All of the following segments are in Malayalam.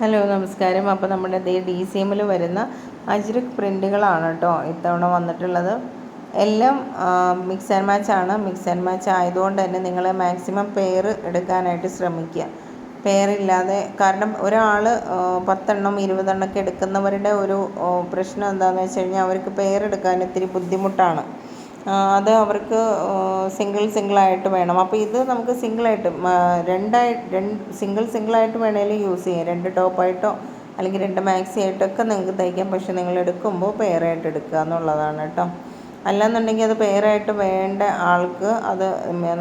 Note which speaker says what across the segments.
Speaker 1: ഹലോ നമസ്കാരം. അപ്പോൾ നമ്മുടെ ദേ ഡി സി എമ്മിൽ വരുന്ന അജ്രക് പ്രിന്റുകളാണ് കേട്ടോ ഇത്തവണ വന്നിട്ടുള്ളത്. എല്ലാം മിക്സ് ആൻഡ് മാച്ച് ആണ്. മിക്സ് ആൻഡ് മാച്ച് ആയതുകൊണ്ട് തന്നെ നിങ്ങൾ മാക്സിമം പെയർ എടുക്കാനായിട്ട് ശ്രമിക്കുക. പെയറില്ലാതെ കാരണം ഒരാൾ പത്തെണ്ണം ഇരുപതെണ്ണം ഒക്കെ എടുക്കുന്നവരുടെ ഒരു പ്രശ്നം എന്താണെന്ന് വെച്ച് കഴിഞ്ഞാൽ അവർക്ക് പെയർ എടുക്കാൻ ഇത്തിരി ബുദ്ധിമുട്ടാണ്. അത് അവർക്ക് സിംഗിൾ സിംഗിളായിട്ട് വേണം. അപ്പോൾ ഇത് നമുക്ക് സിംഗിളായിട്ട് രണ്ടായി രണ്ട് സിംഗിൾ സിംഗിളായിട്ട് വേണമെങ്കിലും യൂസ് ചെയ്യാം. രണ്ട് ടോപ്പായിട്ടോ അല്ലെങ്കിൽ രണ്ട് മാക്സി ആയിട്ടൊക്കെ നിങ്ങൾക്ക് തയ്ക്കാം. പക്ഷെ നിങ്ങൾ എടുക്കുമ്പോൾ പെയറായിട്ട് എടുക്കുക എന്നുള്ളതാണ് കേട്ടോ. അല്ലാന്നുണ്ടെങ്കിൽ അത് പെയറായിട്ട് വേണ്ട ആൾക്ക് അത്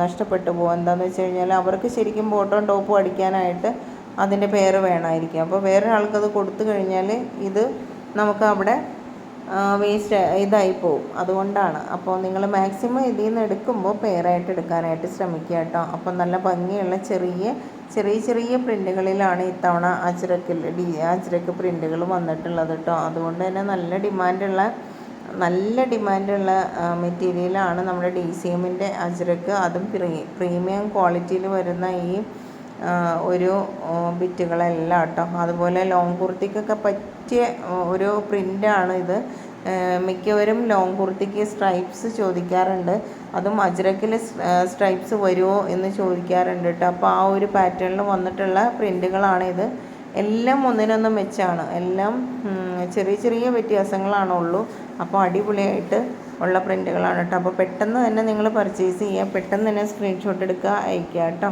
Speaker 1: നഷ്ടപ്പെട്ടു പോകും. എന്താണെന്ന് വെച്ച് കഴിഞ്ഞാൽ അവർക്ക് ശരിക്കും ബോട്ടവും ടോപ്പും അടിക്കാനായിട്ട് അതിന്റെ പേര് വേണമായിരിക്കും അപ്പോൾ വേറൊരാൾക്കത് കൊടുത്തു കഴിഞ്ഞാൽ ഇത് നമുക്ക് അവിടെ വേസ്റ്റ് ഇതായി പോവും. അതുകൊണ്ടാണ്. അപ്പോൾ നിങ്ങൾ മാക്സിമം ഇതിൽ നിന്ന് എടുക്കുമ്പോൾ പെയറായിട്ട് എടുക്കാനായിട്ട് ശ്രമിക്കുക കേട്ടോ. അപ്പോൾ നല്ല ഭംഗിയുള്ള ചെറിയ ചെറിയ ചെറിയ പ്രിന്റുകളിലാണ് ഇത്തവണ അജ്രക്കിൽ ഡി അജ്രക്ക് പ്രിന്റുകൾ വന്നിട്ടുള്ളത് കേട്ടോ. അതുകൊണ്ട് തന്നെ നല്ല ഡിമാൻഡുള്ള നല്ല ഡിമാൻഡുള്ള മെറ്റീരിയലാണ് നമ്മുടെ ഡി സി എമ്മിന്റെ അജ്രക്ക്. അതും പ്രീ പ്രീമിയം ക്വാളിറ്റിയിൽ വരുന്ന ഈ ഒരു ബിറ്റുകളെല്ലാം കേട്ടോ. അതുപോലെ ലോങ് കുർത്തിക്കൊക്കെ പറ്റിയ ഒരു പ്രിന്റാണ് ഇത്. മിക്കവരും ലോങ് കുർത്തിക്ക് സ്ട്രൈപ്സ് ചോദിക്കാറുണ്ട്. അതും അജ്രക്കിൽ സ്ട്രൈപ്സ് വരുമോ എന്ന് ചോദിക്കാറുണ്ട് കേട്ടോ. അപ്പോൾ ആ ഒരു പാറ്റേണിൽ വന്നിട്ടുള്ള പ്രിന്റുകളാണ് ഇത്. എല്ലാം ഒന്നിനൊന്നും മെച്ചാണ്. എല്ലാം ചെറിയ ചെറിയ വ്യത്യാസങ്ങളാണുള്ളൂ. അപ്പോൾ അടിപൊളിയായിട്ട് ഉള്ള പ്രിന്റുകളാണ് കേട്ടോ. അപ്പോൾ പെട്ടെന്ന് തന്നെ നിങ്ങൾ പർച്ചേസ് ചെയ്യുക പെട്ടെന്ന് തന്നെ സ്ക്രീൻഷോട്ട് എടുക്കുക അയക്കുക കേട്ടോ.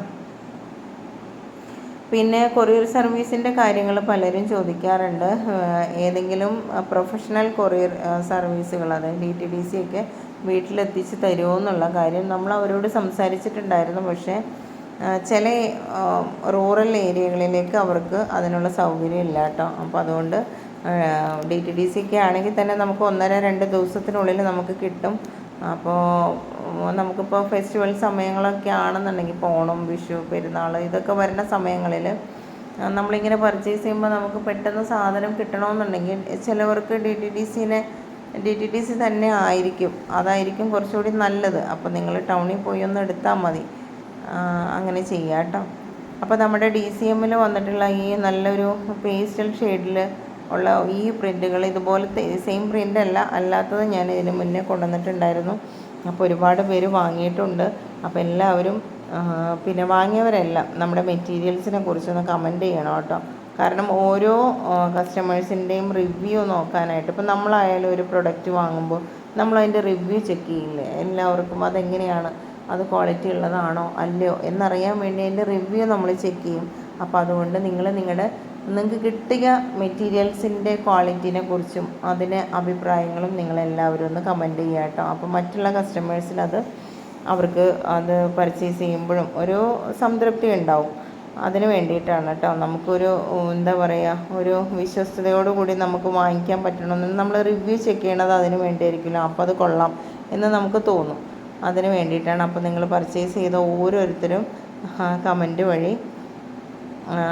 Speaker 1: പിന്നെ കൊറിയർ സർവീസിന്റെ കാര്യങ്ങൾ പലരും ചോദിക്കാറുണ്ട്. ഏതെങ്കിലും പ്രൊഫഷണൽ കൊറിയർ സർവീസുകൾ അതായത് ഡി ടി ഡി സി ഒക്കെ വീട്ടിലെത്തിച്ച് തരുമോ എന്നുള്ള കാര്യം നമ്മൾ അവരോട് സംസാരിച്ചിട്ടുണ്ടായിരുന്നു. പക്ഷേ ചില റൂറൽ ഏരിയകളിലേക്ക് അവർക്ക് അതിനുള്ള സൗകര്യം ഇല്ല കേട്ടോ. അപ്പോൾ അതുകൊണ്ട് ഡി ടി ഡി സി ഒക്കെ ആണെങ്കിൽ തന്നെ നമുക്ക് ഒന്നര രണ്ട് ദിവസത്തിനുള്ളിൽ നമുക്ക് കിട്ടും. അപ്പോൾ നമുക്കിപ്പോൾ ഫെസ്റ്റിവൽ സമയങ്ങളൊക്കെ ആണെന്നുണ്ടെങ്കിൽ ഇപ്പോൾ ഓണം വിഷു പെരുന്നാൾ ഇതൊക്കെ വരുന്ന സമയങ്ങളിൽ നമ്മളിങ്ങനെ പർച്ചേസ് ചെയ്യുമ്പോൾ നമുക്ക് പെട്ടെന്ന് സാധനം കിട്ടണമെന്നുണ്ടെങ്കിൽ ചിലവർക്ക് ഡി ടി ഡി സിനെ ഡി ടി ഡി സി തന്നെ ആയിരിക്കും. അതായിരിക്കും കുറച്ചുകൂടി നല്ലത്. അപ്പോൾ നിങ്ങൾ ടൗണിൽ പോയി ഒന്ന് എടുത്താൽ മതി. അങ്ങനെ ചെയ്യാം കേട്ടോ. അപ്പോൾ നമ്മുടെ ഡി സി എമ്മിൽ വന്നിട്ടുള്ള ഈ നല്ലൊരു പേസ്റ്റൽ ഷെയ്ഡിൽ ഉള്ള ഈ പ്രിന്റുകൾ ഇതുപോലത്തെ സെയിം പ്രിന്റ് അല്ല അല്ലാത്തത് ഞാൻ ഇതിന് മുന്നേ കൊണ്ടുവന്നിട്ടുണ്ടായിരുന്നു. അപ്പോൾ ഒരുപാട് പേര് വാങ്ങിയിട്ടുണ്ട്. അപ്പോൾ എല്ലാവരും പിന്നെ വാങ്ങിയവരെല്ലാം നമ്മുടെ മെറ്റീരിയൽസിനെ കുറിച്ചൊന്ന് കമന്റ് ചെയ്യണം കേട്ടോ. കാരണം ഓരോ കസ്റ്റമേഴ്സിന്റെയും റിവ്യൂ നോക്കാനായിട്ട് ഇപ്പം നമ്മളായാലും ഒരു പ്രൊഡക്റ്റ് വാങ്ങുമ്പോൾ നമ്മൾ നമ്മളതിന്റെ റിവ്യൂ ചെക്ക് ചെയ്യില്ലേ? എല്ലാവർക്കും അതെങ്ങനെയാണ്? അത് ക്വാളിറ്റി ഉള്ളതാണോ? അല്ലയോ? എന്നറിയാൻ വേണ്ടി അതിന്റെ റിവ്യൂ നമ്മൾ ചെക്ക് ചെയ്യും. അപ്പോൾ അതുകൊണ്ട് നിങ്ങൾ നിങ്ങളുടെ നിങ്ങൾക്ക് കിട്ടിയ മെറ്റീരിയൽസിന്റെ ക്വാളിറ്റിനെ കുറിച്ചും അതിന് അഭിപ്രായങ്ങളും നിങ്ങളെല്ലാവരും ഒന്ന് കമന്റ് ചെയ്യുക കേട്ടോ. അപ്പോൾ മറ്റുള്ള കസ്റ്റമേഴ്സിനത് അവർക്ക് അത് പർച്ചേസ് ചെയ്യുമ്പോഴും ഒരു സംതൃപ്തി ഉണ്ടാവും. അതിന് വേണ്ടിയിട്ടാണ് കേട്ടോ. നമുക്കൊരു എന്താ പറയുക ഒരു വിശ്വസ്തയോടു കൂടി നമുക്ക് വാങ്ങിക്കാൻ പറ്റണമെന്ന് നമ്മൾ റിവ്യൂ ചെക്ക് ചെയ്യണത് അതിന് വേണ്ടിയായിരിക്കില്ല അപ്പോൾ അത് കൊള്ളാം എന്ന് നമുക്ക് തോന്നും. അതിന് വേണ്ടിയിട്ടാണ്. അപ്പോൾ നിങ്ങൾ പർച്ചേസ് ചെയ്ത ഓരോരുത്തരും കമന്റ് വഴി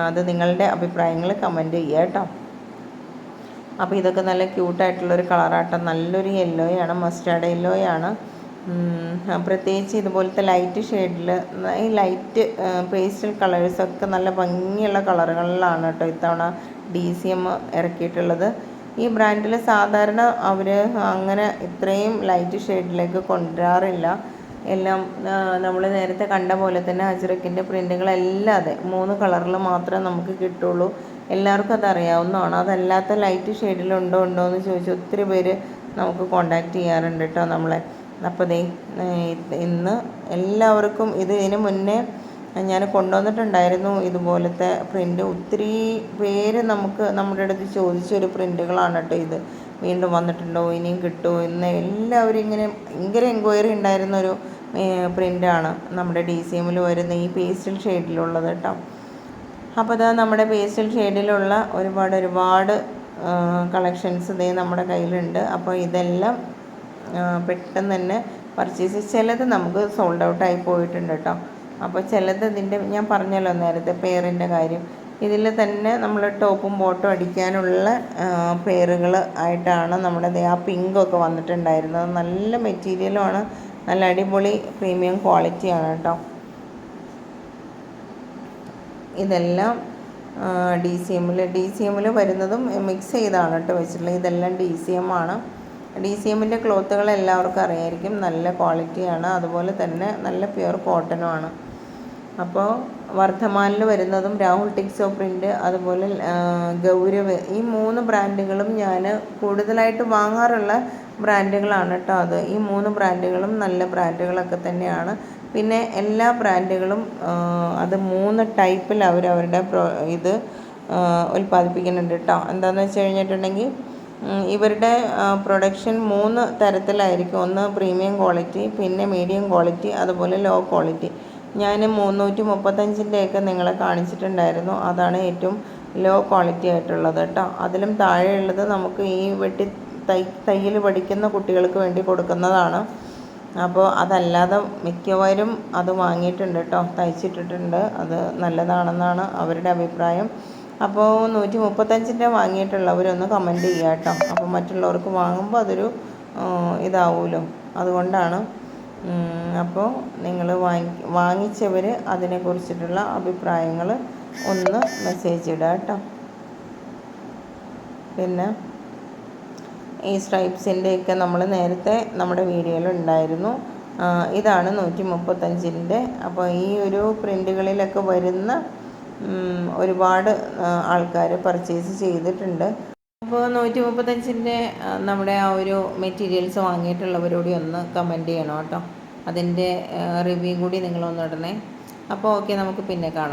Speaker 1: അത് നിങ്ങളുടെ അഭിപ്രായങ്ങൾ കമന്റ് ചെയ്യുക കേട്ടോ. അപ്പോൾ ഇതൊക്കെ നല്ല ക്യൂട്ടായിട്ടുള്ളൊരു കളറാട്ടോ നല്ലൊരു യെല്ലോയാണ് മസ്റ്റാർഡ് യെല്ലോയാണ് പ്രത്യേകിച്ച് ഇതുപോലത്തെ ലൈറ്റ് ഷെയ്ഡിൽ ഈ ലൈറ്റ് പേസ്റ്റൽ കളേഴ്സൊക്കെ നല്ല ഭംഗിയുള്ള കളറുകളിലാണ് കേട്ടോ ഇത്തവണ ഡി സി എം ഇറക്കിയിട്ടുള്ളത്. ഈ ബ്രാൻഡിൽ സാധാരണ അവർ അങ്ങനെ ഇത്രയും ലൈറ്റ് ഷെയ്ഡിലേക്ക് കൊണ്ടുവരാറില്ല. എല്ലാം നമ്മൾ നേരത്തെ കണ്ട പോലെ തന്നെ അജ്രക്കിന്റെ പ്രിന്റുകളല്ലാതെ മൂന്ന് കളറിൽ മാത്രമേ നമുക്ക് കിട്ടുള്ളൂ. എല്ലാവർക്കും അത് അറിയാവുന്നതാണ്. അതല്ലാത്ത ലൈറ്റ് ഷെയ്ഡിലുണ്ടോ ഉണ്ടോ എന്ന് ചോദിച്ച് ഒത്തിരി പേര് നമുക്ക് കോണ്ടാക്ട് ചെയ്യാറുണ്ട് കേട്ടോ നമ്മളെ. അപ്പോൾ ദേ ഇന്ന് എല്ലാവർക്കും ഇത് ഇതിന് മുന്നേ ഞാൻ കൊണ്ടുവന്നിട്ടുണ്ടായിരുന്നു ഇതുപോലത്തെ പ്രിന്റ് ഒത്തിരി പേര് നമുക്ക് നമ്മുടെ അടുത്ത് ചോദിച്ചൊരു പ്രിന്റുകളാണ് കേട്ടോ ഇത്. വീണ്ടും വന്നിട്ടുണ്ടോ ഇനിയും കിട്ടുമോ ഇന്ന് എല്ലാവരും ഇങ്ങനെ ഭയങ്കര എൻക്വയറി ഉണ്ടായിരുന്ന ഒരു പ്രിന്റാണ് നമ്മുടെ ഡി സി എമ്മിൽ വരുന്ന ഈ പേസ്റ്റൽ ഷെയ്ഡിലുള്ളത് കേട്ടോ. അപ്പോൾ ഇതാ നമ്മുടെ പേസ്റ്റൽ ഷെയ്ഡിലുള്ള ഒരുപാട് ഒരുപാട് കളക്ഷൻസ് ഇതേ നമ്മുടെ കയ്യിലുണ്ട്. അപ്പോൾ ഇതെല്ലാം പെട്ടെന്ന് തന്നെ പർച്ചേസ് ചിലത് നമുക്ക് സോൾഡ് ഔട്ട് ആയി പോയിട്ടുണ്ട് കേട്ടോ. അപ്പോൾ ചിലത് ഇതിന്റെ ഞാൻ പറഞ്ഞല്ലോ നേരത്തെ പേരിന്റെ കാര്യം. ഇതിൽ തന്നെ നമ്മൾ ടോപ്പും ബോട്ടും അടിക്കാനുള്ള പേറുകൾ ആയിട്ടാണ് നമ്മുടെ ആ പിങ്കൊക്കെ വന്നിട്ടുണ്ടായിരുന്നത്. നല്ല മെറ്റീരിയലുമാണ് നല്ല അടിപൊളി പ്രീമിയം ക്വാളിറ്റിയാണ് കേട്ടോ. ഇതെല്ലാം ഡി സി എമ്മിൽ ഡി സി എമ്മിൽ വരുന്നതും മിക്സ് ചെയ്താണ് കേട്ടോ വെച്ചിട്ടുള്ളത്. ഇതെല്ലാം ഡി സി എം ആണ്. ഡി സി എമ്മിന്റെ ക്ലോത്തുകൾ എല്ലാവർക്കും അറിയായിരിക്കും. നല്ല ക്വാളിറ്റിയാണ് അതുപോലെ തന്നെ നല്ല പ്യുവർ കോട്ടനുമാണ് അപ്പോൾ വർദ്ധമാനിൽ വരുന്നതും രാഹുൽ ടിക്സോ പ്രിന്റ് അതുപോലെ ഗൗരവ് ഈ മൂന്ന് ബ്രാൻഡുകളും ഞാൻ കൂടുതലായിട്ട് വാങ്ങാറുള്ള ബ്രാൻഡുകളാണ് കേട്ടോ അത്. ഈ മൂന്ന് ബ്രാൻഡുകളും നല്ല ബ്രാൻഡുകളൊക്കെ തന്നെയാണ്. പിന്നെ എല്ലാ ബ്രാൻഡുകളും അത് മൂന്ന് ടൈപ്പിൽ അവർ അവരുടെ ഇത് ഉൽപ്പാദിപ്പിക്കുന്നുണ്ട് കേട്ടോ എന്താണെന്ന് വെച്ച് കഴിഞ്ഞിട്ടുണ്ടെങ്കിൽ ഇവരുടെ പ്രൊഡക്ഷൻ മൂന്ന് തരത്തിലായിരിക്കും. ഒന്ന് പ്രീമിയം ക്വാളിറ്റി പിന്നെ മീഡിയം ക്വാളിറ്റി അതുപോലെ ലോ ക്വാളിറ്റി. ഞാൻ മുന്നൂറ്റി മുപ്പത്തഞ്ചിന്റെയൊക്കെ നിങ്ങളെ കാണിച്ചിട്ടുണ്ടായിരുന്നു. അതാണ് ഏറ്റവും ലോ ക്വാളിറ്റി ആയിട്ടുള്ളത് കേട്ടോ. അതിലും താഴെയുള്ളത് നമുക്ക് ഈ വെട്ടി തൈ തയ്യൽ പഠിക്കുന്ന കുട്ടികൾക്ക് വേണ്ടി കൊടുക്കുന്നതാണ്. അപ്പോൾ അതല്ലാതെ മിക്കവരും അത് വാങ്ങിയിട്ടുണ്ട് കേട്ടോ. തയ്ച്ചിട്ടിട്ടുണ്ട്. അത് നല്ലതാണെന്നാണ് അവരുടെ അഭിപ്രായം. അപ്പോൾ നൂറ്റി മുപ്പത്തഞ്ചിന്റെ വാങ്ങിയിട്ടുള്ളവരൊന്ന് കമന്റ് ചെയ്യാം കേട്ടോ. അപ്പോൾ മറ്റുള്ളവർക്ക് വാങ്ങുമ്പോൾ അതൊരു ഇതാവുമല്ലോ അതുകൊണ്ടാണ് അപ്പോൾ നിങ്ങൾ വാങ്ങി വാങ്ങിച്ചവർ അതിനെക്കുറിച്ചിട്ടുള്ള അഭിപ്രായങ്ങൾ ഒന്ന് മെസ്സേജ് ഇടുക കേട്ടോ. പിന്നെ ഈ സ്ട്രൈപ്സിന്റെയൊക്കെ നമ്മൾ നേരത്തെ നമ്മുടെ വീഡിയോയിൽ ഉണ്ടായിരുന്നു. ഇതാണ് നൂറ്റി മുപ്പത്തഞ്ചിന്റെ അപ്പോൾ ഈ ഒരു പ്രിന്റുകളിലൊക്കെ വരുന്ന ഒരുപാട് ആൾക്കാർ പർച്ചേസ് ചെയ്തിട്ടുണ്ട്. അപ്പോൾ നൂറ്റി മുപ്പത്തഞ്ചിന്റെ നമ്മുടെ ആ ഒരു മെറ്റീരിയൽസ് വാങ്ങിയിട്ടുള്ളവരോട് ഒന്ന് കമന്റ് ചെയ്യണം കേട്ടോ. അതിന്റെ റിവ്യൂ കൂടി നിങ്ങളൊന്ന് ഇടണേ. അപ്പോൾ ഓക്കെ നമുക്ക് പിന്നെ കാണാം.